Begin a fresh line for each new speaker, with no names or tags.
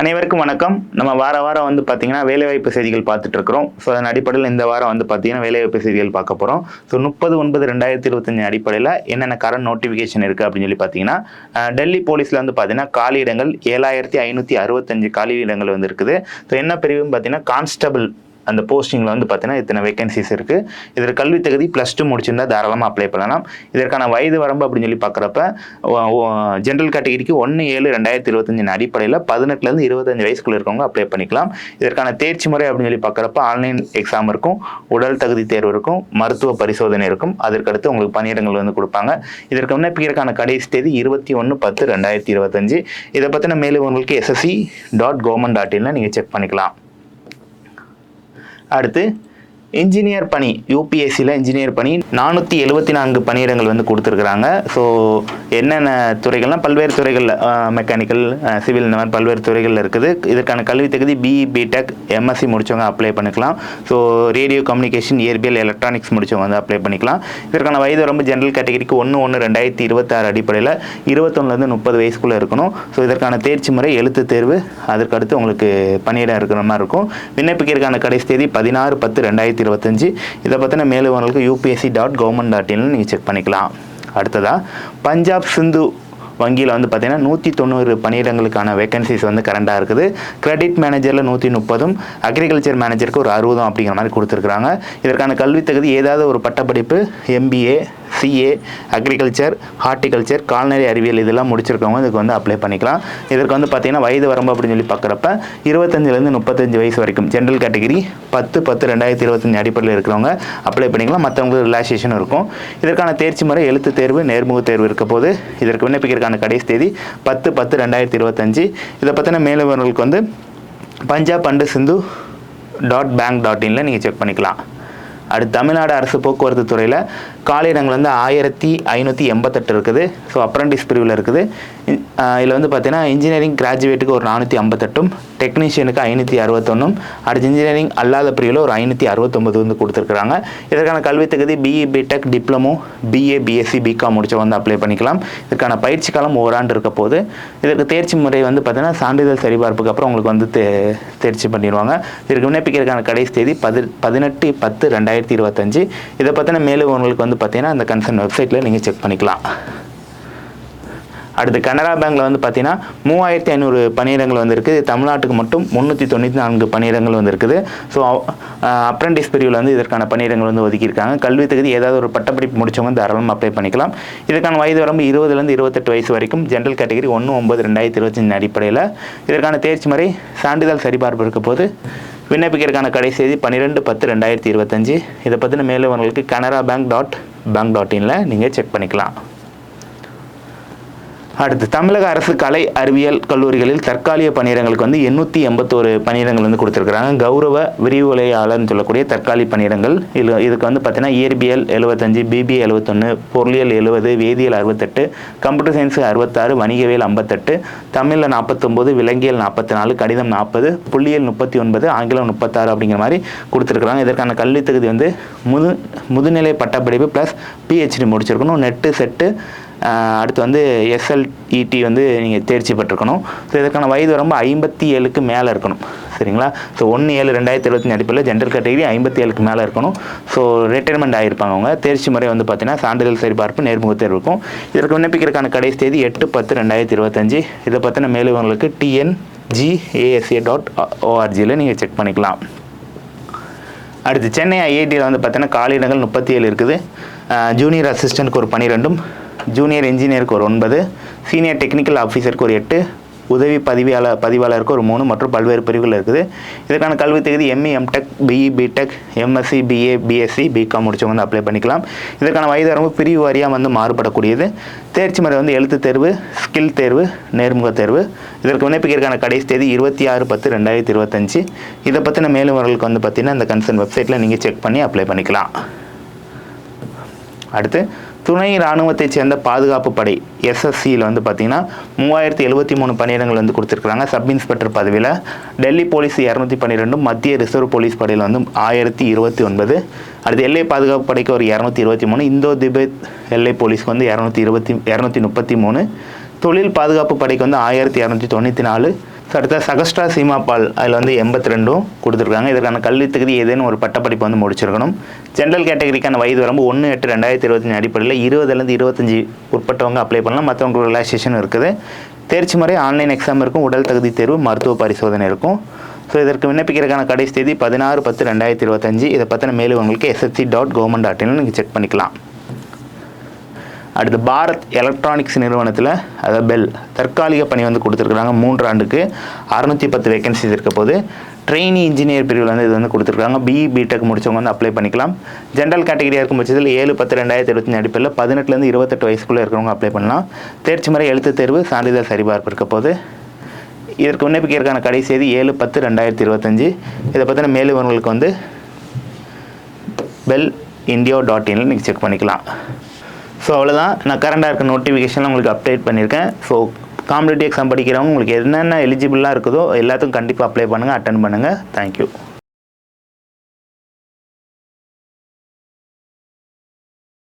அனைவருக்கும் வணக்கம். நம்ம வார வாரம் வந்து பார்த்தீங்கன்னா வேலைவாய்ப்பு செய்திகள் பார்த்துட்டு இருக்கிறோம் ஸோ அதன் அடிப்படையில் இந்த வாரம் வந்து பார்த்தீங்கன்னா வேலைவாய்ப்பு செய்திகள் பார்க்க போகிறோம் ஸோ முப்பது ஒன்பது ரெண்டாயிரத்தி இருபத்தஞ்சு அடிப்படையில் என்னென்ன கரண்ட் நோட்டிஃபிகேஷன் இருக்குது அப்படின்னு சொல்லி பார்த்தீங்கன்னா டெல்லி போலீஸில் வந்து பார்த்தீங்கன்னா காலி இடங்கள் ஏழாயிரத்தி ஐநூற்றி அறுபத்தஞ்சு காலி இடங்கள் வந்து இருக்குது. ஸோ என்ன பிரிவுன்னு பார்த்தீங்கன்னா கான்ஸ்டபிள் அந்த போஸ்டிங்கில் வந்து பார்த்தீங்கன்னா இத்தனை வேகன்சிஸ் இருக்குது இதில் கல்வி தகுதி ப்ளஸ் டூ முடிச்சிருந்தா தாராளமாக அப்ளை பண்ணலாம். இதற்கான வயது வரம்பு அப்படின்னு சொல்லி பார்க்குறப்ப ஜென்ரல் கேட்டகரிக்கு ஒன்று ஏழு ரெண்டாயிரத்தி இருபத்தஞ்சின் அடிப்படையில் பதினெட்டுலேருந்து இருபத்தஞ்சு வயசுக்குள்ள இருக்கவங்க அப்ளை பண்ணிக்கலாம். இதற்கான தேர்ச்சி முறை அப்படின்னு சொல்லி பார்க்குறப்ப ஆன்லைன் எக்ஸாம் இருக்கும் உடல் தகுதி தேர்வு இருக்கும் மருத்துவ பரிசோதனை இருக்கும். அதற்கடுத்து உங்களுக்கு பணியிடங்கள் வந்து கொடுப்பாங்க. இதற்கு விண்ணப்பிக்கிறதுக்கான கடைசி தேதி இருபத்தி ஒன்று பத்து ரெண்டாயிரத்தி இருபத்தஞ்சு. இதை பற்றின மேலும் உங்களுக்கு எஸ்எஸ்சி டாட் கவர்மெண்ட் டாட் இன்ல நீங்கள் செக் பண்ணிக்கலாம். அடுத்து இன்ஜினியர் பணி யூபிஎஸ்சியில் இன்ஜினியர் பணி நானூற்றி எழுபத்தி நான்கு பணியிடங்கள் வந்து கொடுத்துருக்குறாங்க. ஸோ என்னென்ன துறைகள்லாம் பல்வேறு துறைகளில் மெக்கானிக்கல் சிவில் இந்த மாதிரி பல்வேறு துறைகளில் இருக்குது. இதற்கான கல்வி தகுதி பிஇ பிடெக் எம்எஸ்சி முடித்தவங்க அப்ளை பண்ணிக்கலாம். ஸோ ரேடியோ கம்யூனிகேஷன் இயற்பியல் எலக்ட்ரானிக்ஸ் முடித்தவங்க வந்து அப்ளை பண்ணிக்கலாம். இதற்கான வயது ரொம்ப ஜென்ரல் கேட்டகரிக்கு ஒன்று ஒன்று ரெண்டாயிரத்தி இருபத்தாறு அடிப்படையில் இருபத்தொன்னுலேருந்து முப்பது வயசுக்குள்ளே இருக்கணும். ஸோ இதற்கான தேர்ச்சி முறை எழுத்து தேர்வு அதற்கு அடுத்து உங்களுக்கு பணியிடம் இருக்கிற மாதிரி இருக்கும். விண்ணப்பிக்கிறதுக்கான கடைசி தேதி பதினாறு பத்து ரெண்டாயிரத்தி இருபத்தஞ்சு. இதை பற்றின மேலும் உங்களுக்கு யூபிஎஸ்சி டாட் கவர்மெண்ட் டாட் இன்ல நீங்கள் செக் பண்ணிக்கலாம். அடுத்ததாக பஞ்சாப் சிந்து வங்கியில் வந்து பார்த்தீங்கன்னா நூற்றி தொண்ணூறு பணியிடங்களுக்கான வேகன்சிஸ் வந்து கரண்டாக இருக்குது. கிரெடிட் மேனேஜரில் நூற்றி முப்பதும் அக்ரிகல்ச்சர் மேனேஜருக்கு ஒரு அறுபதும் அப்படிங்கிற மாதிரி கொடுத்துருக்குறாங்க. இதற்கான கல்வித் தகுதி ஏதாவது ஒரு பட்டப்படிப்பு எம்பிஏ சிஏ அக்ரிகல்ச்சர் ஹார்டிகல்ச்சர் கால்நடை அறிவியல் இதெல்லாம் முடிச்சிருக்கவங்க இதுக்கு வந்து அப்ளை பண்ணிக்கலாம். இதற்கு வந்து பார்த்தீங்கன்னா வயது வரம்பு அப்படின்னு சொல்லி பார்க்குறப்ப இருபத்தஞ்சிலேருந்து முப்பத்தஞ்சு வயசு வரைக்கும். ஜென்ரல் கேட்டகரி பத்து பத்து ரெண்டாயிரத்தி இருபத்தஞ்சு அடிப்படையில் இருக்கிறவங்க அப்ளை பண்ணிக்கலாம். மற்றவங்களுக்கு ரிலாக்ஸேஷன் இருக்கும். இதற்கான தேர்ச்சி முறை எழுத்து தேர்வு நேர்முக தேர்வு இருக்க போது இதற்கு விண்ணப்பிக்கிறதுக்கான கடைசி தேதி பத்து பத்து ரெண்டாயிரத்தி இருபத்தஞ்சு. இதை பற்றின மேலுவர்களுக்கு வந்து Punjab and Sind dot bank dot இன்ல நீங்கள் செக் பண்ணிக்கலாம். அடுத்து தமிழ்நாடு அரசு போக்குவரத்து துறையில் காலியிடங்கள் வந்து ஆயிரத்தி ஐநூற்றி எண்பத்தெட்டு இருக்குது. ஸோ அப்ரண்டிஸ் பிரிவில் இருக்குது. இதில் வந்து பார்த்தீங்கன்னா இன்ஜினியரிங் கிராஜுவேட்டுக்கு ஒரு நானூற்றி ஐம்பத்தெட்டும் டெக்னீஷியனுக்கு ஐநூற்றி அறுபத்தொன்னும் அடுத்து இன்ஜினியரிங் அல்லாத பிரிவில் ஒரு ஐநூற்றி அறுபத்தொம்பது வந்து கொடுத்துருக்குறாங்க. இதற்கான கல்வி தகுதி BE BTech diploma BA BSc BCom முடிச்சவங்க வந்து அப்ளை பண்ணிக்கலாம். இதற்கான பயிற்சி காலம் ஓராண்டு இருக்க போது இதற்கு தேர்ச்சி முறை வந்து பார்த்தீங்கன்னா சான்றிதழ் சரிபார்ப்புக்கு அப்புறம் உங்களுக்கு வந்து தே தேர்ச்சி பண்ணிடுவாங்க. இதற்கு விண்ணப்பிக்கிறதுக்கான கடைசி தேதி பதி பதினெட்டு பத்து ரெண்டாயிரத்தி இருபத்தஞ்சு. இதை பற்றின மேலும் உங்களுக்கு வந்து பார்த்தீங்கன்னா அந்த கன்சர்ன் வெப்சைட்டில் நீங்கள் செக் பண்ணிக்கலாம். அடுத்து கனரா பேங்க்கில் வந்து பார்த்தீங்கன்னா மூவாயிரத்தி ஐநூறு பணியிடங்கள் வந்துருக்குது தமிழ்நாட்டுக்கு மட்டும் முந்நூற்றி தொண்ணூற்றி நான்கு பணியிடங்கள் வந்துருக்குது. ஸோ அப்ரண்டிஸ் பிரிவில் வந்து இதற்கான பணியிடங்கள் வந்து ஒதுக்கியிருக்காங்க. கல்வி தகுதி ஏதாவது ஒரு பட்டப்படிப்பு முடிச்சவங்க தாராளமாக அப்ளை பண்ணிக்கலாம். இதற்கான வயது வரம்பு இருபதுலேருந்து இருபத்தெட்டு வயசு வரைக்கும். ஜென்ரல் கேட்டகரி ஒன்று ஒன்பது ரெண்டாயிரத்தி இருபத்தஞ்சு அடிப்படையில். இதற்கான தேர்ச்சி முறை சான்றிதழ் சரிபார்ப்பு இருக்க போது விண்ணப்பிக்கிறதுக்கான கடைசி தேதி பன்னிரெண்டு பத்து ரெண்டாயிரத்தி இருபத்தஞ்சு. இதை பற்றின மேலும் உங்களுக்கு Canara bank dot bank dot இனில் நீங்கள் செக் பண்ணிக்கலாம். அடுத்து தமிழக அரசு கலை அறிவியல் கல்லூரிகளில் தற்காலிக பணியிடங்களுக்கு வந்து எண்ணூற்றி எண்பத்தோரு பணியிடங்கள் வந்து கொடுத்துருக்குறாங்க. கௌரவ விரிவுரையாளர்னு சொல்லக்கூடிய தற்காலிக பணியிடங்கள். இது இதுக்கு வந்து பார்த்தீங்கன்னா இயற்பியல் எழுபத்தஞ்சு பிபிஏ எழுபத்தொன்று பொருளியல் எழுபது வேதியியல் அறுபத்தெட்டு கம்ப்யூட்டர் சயின்ஸ் அறுபத்தாறு வணிகவியல் ஐம்பத்தெட்டு தமிழில் நாற்பத்தொம்போது விலங்கியல் நாற்பத்தி நாலு கடிதம் நாற்பது புள்ளியியல் முப்பத்தி ஒன்பது ஆங்கிலம் முப்பத்தாறு அப்படிங்கிற மாதிரி கொடுத்துருக்குறாங்க. இதற்கான கல்வி தகுதி வந்து முது முதுநிலை பட்டப்படிப்பு ப்ளஸ் பிஹெச்டி முடிச்சிருக்கணும். நெட்டு செட்டு அடுத்து வந்து எஸ்எல்இடி வந்து நீங்கள் தேர்ச்சி பெற்றிருக்கணும். ஸோ இதற்கான வயது வரம்பு ஐம்பத்தி ஏழுக்கு மேலே இருக்கணும். சரிங்களா? ஸோ ஒன்று ஏழு ரெண்டாயிரத்தி இருபத்தஞ்சு அடிப்படையில் ஜென்ரல் கேட்டகரி ஐம்பத்தி ஏழுக்கு மேலே இருக்கணும். ஸோ ரிட்டைர்மெண்ட் ஆகிருப்பாங்க அவங்க. தேர்ச்சி முறை வந்து பார்த்தீங்கன்னா சான்றிதழ் சரிபார்ப்பு நேர்முக தேர்வு இருக்கும். இதற்கு விண்ணப்பிக்கிறதுக்கான கடைசி தேதி எட்டு பத்து ரெண்டாயிரத்தி இருபத்தஞ்சு. இதை பற்றின மேலும் உங்களுக்கு டிஎன் ஜிஏஎஸ்ஏ டாட் ஓஆர்ஜியில் நீங்கள் செக் பண்ணிக்கலாம். அடுத்து சென்னை ஐஐடியில் வந்து பார்த்தீங்கன்னா காலியிடங்கள் முப்பத்தி ஏழு இருக்குது ஜூனியர் அசிஸ்டண்ட்டுக்கு ஒரு பன்னிரெண்டும் ஜூனியர் இன்ஜினியருக்கு ஒரு ஒன்பது சீனியர் டெக்னிக்கல் ஆஃபீஸருக்கு ஒரு எட்டு உதவி பதிவியாளர் பதிவாளருக்கு ஒரு மூணு மற்றும் பல்வேறு பிரிவுகள் இருக்குது. இதற்கான கல்வி தகுதி ME MTech BE BTech MSc BA BSc BCom முடிச்சவங்க வந்து அப்ளை பண்ணிக்கலாம். இதற்கான வயது வரம்பு பிரிவு வாரியாக வந்து மாறுபடக்கூடியது. தேர்ச்சி முறை வந்து எழுத்து தேர்வு ஸ்கில் தேர்வு நேர்முக தேர்வு. இதற்கு விண்ணப்பிக்கிறதுக்கான கடைசி தேதி இருபத்தி ஆறு பத்து ரெண்டாயிரத்தி இருபத்தஞ்சு. இதை பற்றின மேலும் வரலுக்கு வந்து பார்த்தீங்கன்னா இந்த கன்சர்ன் வெப்சைட்டில் நீங்கள் செக் பண்ணி அப்ளை பண்ணிக்கலாம். அடுத்து துணை இராணுவத்தைச் சேர்ந்த பாதுகாப்பு படை எஸ்எஸ்சியில் வந்து பார்த்தீங்கன்னா மூவாயிரத்தி எழுபத்தி மூணு பணியிடங்கள் வந்து கொடுத்துருக்குறாங்க. சப் இன்ஸ்பெக்டர் பதவியில் டெல்லி போலீஸ் இரநூத்தி பன்னிரெண்டும் மத்திய ரிசர்வ் போலீஸ் படையில் வந்து ஆயிரத்தி இருபத்தி ஒன்பது. அடுத்து எல்லை பாதுகாப்பு படைக்கு ஒரு இரநூத்தி இருபத்தி மூணு. இந்தோ திபெத் எல்லை போலீஸ்க்கு வந்து இரநூத்தி இருபத்தி இரநூத்தி முப்பத்தி மூணு. தொழில் பாதுகாப்பு படைக்கு வந்து ஆயிரத்தி இரநூத்தி தொண்ணூற்றி நாலு. அடுத்த சகஸ்ட்ரா சீமாப்பால் அதில் வந்து எண்பத்தி ரெண்டும் கொடுத்துருக்காங்க. இதற்கான கல்வி தகுதி ஏதேனும் ஒரு பட்டப்படிப்பு வந்து முடிச்சிருக்கணும். ஜென்ரல் கேட்டகரிக்கான வயது வரம்பு ஒன்று எட்டு ரெண்டாயிரத்தி இருபத்தஞ்சு அடிப்படையில் இருபதுலேருந்து இருபத்தஞ்சி உட்பட்டவங்க அப்ளை பண்ணலாம். மற்றவங்களுக்கு ரிலாக்ஸேஷன் இருக்குது. தேர்ச்சி முறை ஆன்லைன் எக்ஸாம் இருக்கும். உடல் தகுதி தேர்வு மருத்துவ பரிசோதனை இருக்கும். ஸோ இதற்கு விண்ணப்பிக்கிறதுக்கான கடைசி தேதி பதினாறு பத்து ரெண்டாயிரத்தி இருபத்தஞ்சு. இதை பற்றின மேலும் உங்களுக்கு SSC dot government dot in நீங்கள் செக் பண்ணிக்கலாம். அடுத்து பாரத் எலக்ட்ரானிக்ஸ் நிறுவனத்தில் அதாவது பெல் தற்காலிக பணி வந்து கொடுத்துருக்குறாங்க மூன்று ஆண்டுக்கு அறுநூற்றி பத்து வேகன்சிஸ் இருக்க போது ட்ரெயினி இன்ஜினியர் பிரிவில் வந்து இது வந்து கொடுத்துருக்காங்க பிஇ பிடெக் முடிச்சவங்க வந்து அப்ளை பண்ணிக்கலாம். ஜென்ரல் கேட்டகரியாக இருக்கும் பட்சத்தில் ஏழு பத்து ரெண்டாயிரத்தி இருபத்தஞ்சு அடிப்படையில் பதினெட்டுலேருந்து இருபத்தெட்டு வயசுக்குள்ளே இருக்கிறவங்க அப்ளை பண்ணலாம். தேர்ச்சி முறை எழுத்து தேர்வு சான்றிதழ் சரிபார்ப்பு இருக்க போது இதற்கு விண்ணப்பிக்கிறதுக்கான கடைசி தேதி ஏழு பத்து ரெண்டாயிரத்தி இருபத்தஞ்சு. இதை பற்றின மேலும் வந்து பெல் இந்தியா டாட் இனில் நீங்கள் செக் பண்ணிக்கலாம். ஸோ அவ்வளோதான் நான் கரண்டாக இருக்க நோட்டிஃபிகேஷன்லாம் உங்களுக்கு அப்டேட் பண்ணியிருக்கேன். ஸோ காம்படிட்டிவ் எக்ஸாம் படிக்கிறவங்க உங்களுக்கு என்னென்ன எலிஜிபிளாக இருக்குதோ எல்லாத்துக்கும் கண்டிப்பாக அப்ளை பண்ணுங்கள் அட்டன் பண்ணுங்கள் தேங்க்யூ